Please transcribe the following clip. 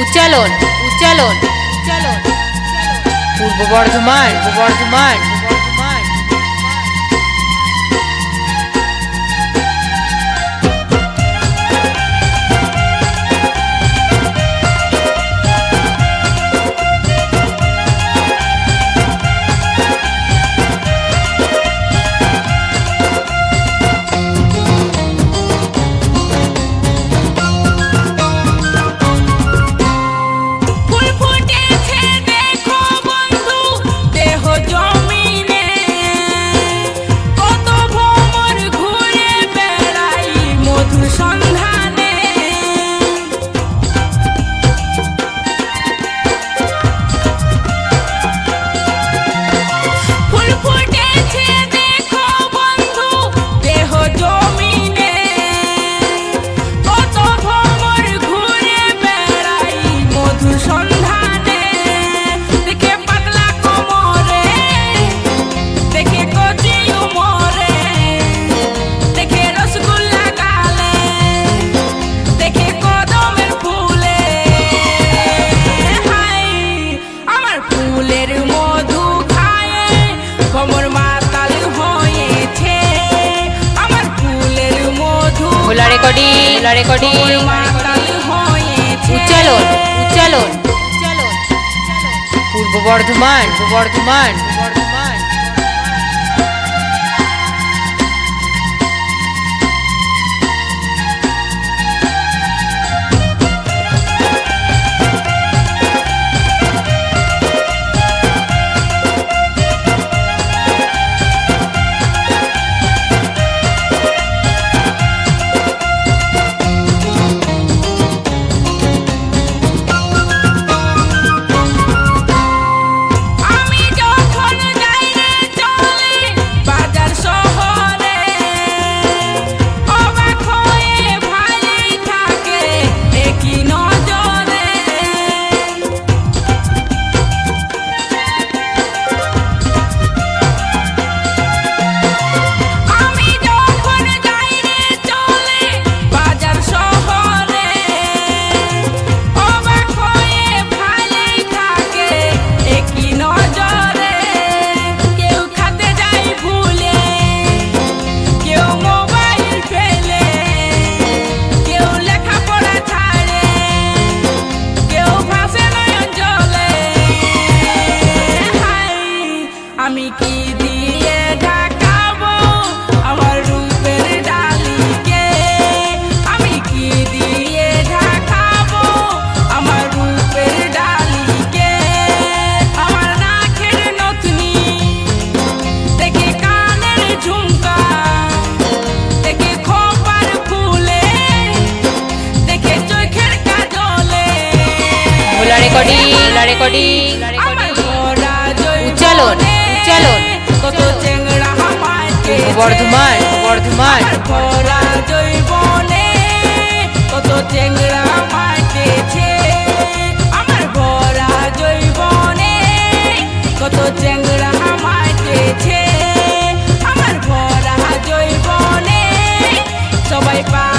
উচ্চালন উচ্চালন Uchalan. Purba Bardhaman Purba Bardhaman. Recording recording Uchalan Uchalan Purba Bardhaman Bardhaman Bardhaman. Recording recording Uchalan Uchalan Bardhaman Bardhaman কত চেংড়া মাঠেছে আমার বড়া জৈবনে কত চেংড়া মাঠেছে আমার বড়া জৈবনে সবাই পা